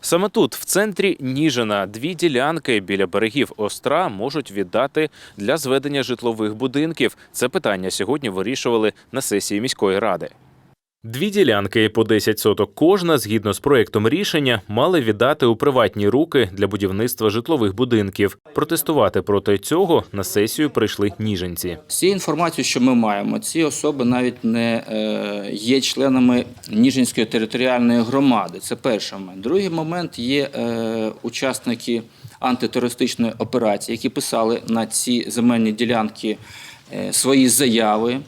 Саме тут, в центрі Ніжина, дві ділянки біля берегів Остра можуть віддати для зведення житлових будинків. Це питання сьогодні вирішували на сесії міської ради. Дві ділянки по 10 соток кожна, згідно з проектом рішення, мали віддати у приватні руки для будівництва житлових будинків. Протестувати проти цього на сесію прийшли ніженці. З цією інформацією, що ми маємо, ці особи навіть не е, є членами Ніжинської територіальної громади. Це перший момент. Другий момент є е, учасники антитерористичної операції, які писали на ці земельні ділянки е, свої заяви.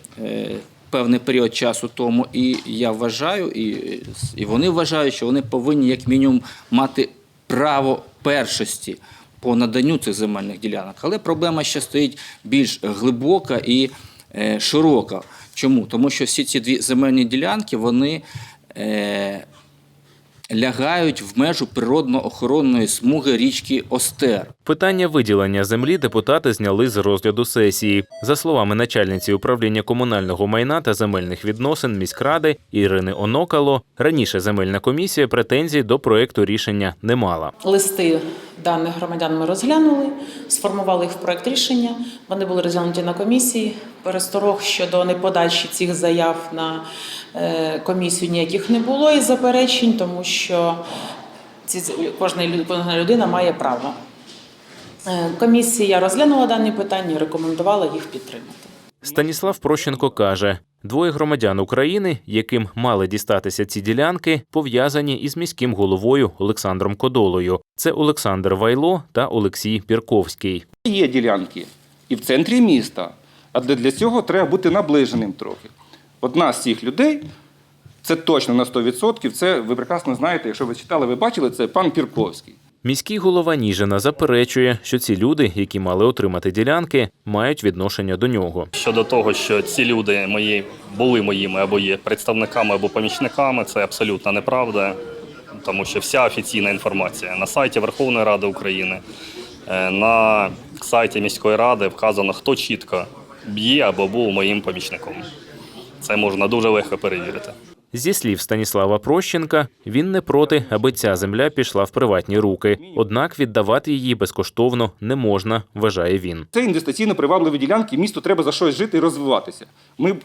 Певний період часу тому, і я вважаю, і, і вони вважають, що вони повинні як мінімум мати право першості по наданню цих земельних ділянок. Але проблема ще стоїть більш глибока і е, широка. Чому? Тому що всі ці дві земельні ділянки вони е, лягають в межу природно-охоронної смуги річки Остер. Питання виділення землі депутати зняли з розгляду сесії. За словами начальниці управління комунального майна та земельних відносин міськради Ірини Онокало, раніше земельна комісія претензій до проекту рішення не мала. Листи даних громадян ми розглянули, сформували їх в проект рішення. Вони були розглянуті на комісії. Пересторог щодо неподачі цих заяв на е, комісію ніяких не було і заперечень, тому що кожна людина має право. Е, Комісія розглянула дані питання і рекомендувала їх підтримати. Станіслав Прощенко каже: двоє громадян України, яким мали дістатися ці ділянки, пов'язані із міським головою Олександром Кодолою. Це Олександр Вайло та Олексій Пірковський. Є ділянки і в центрі міста, а для цього треба бути наближеним трохи. Одна з цих людей, це точно на 100%, це ви прекрасно знаєте, якщо ви читали, ви бачили, це пан Пірковський. Міський голова Ніжина заперечує, що ці люди, які мали отримати ділянки, мають відношення до нього. Щодо того, що ці люди мої були моїми або є представниками або помічниками, це абсолютно неправда, тому що вся офіційна інформація на сайті Верховної Ради України, е, на сайті міської ради вказано, хто чітко є або був моїм помічником. Це можна дуже легко перевірити. Зі слів Станіслава Прощенка, він не проти, аби ця земля пішла в приватні руки. Однак віддавати її безкоштовно не можна, вважає він. Це інвестиційно привабливі ділянки, місту треба за щось жити і розвиватися. Ми,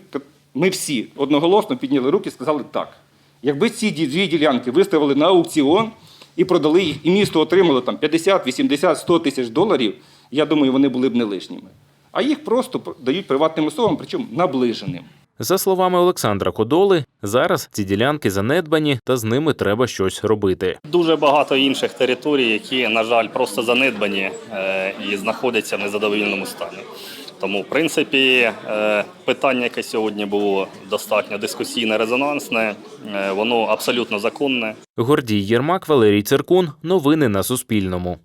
ми всі одноголосно підняли руки і сказали так. Якби ці дві ділянки виставили на аукціон і продали їх, і місто отримало там 50, 80, 100 тисяч доларів, я думаю, вони були б не лишніми. А їх просто пр- дають приватним особам, причому наближеним. За словами Олександра Кодоли, зараз ці ділянки занедбані та з ними треба щось робити. Дуже багато інших територій, які, на жаль, просто занедбані е, і знаходяться в незадовільному стані. Тому, в принципі, е, питання, яке сьогодні було достатньо дискусійне, резонансне, е, воно абсолютно законне. Гордій Єрмак, Валерій Циркун. Новини на Суспільному.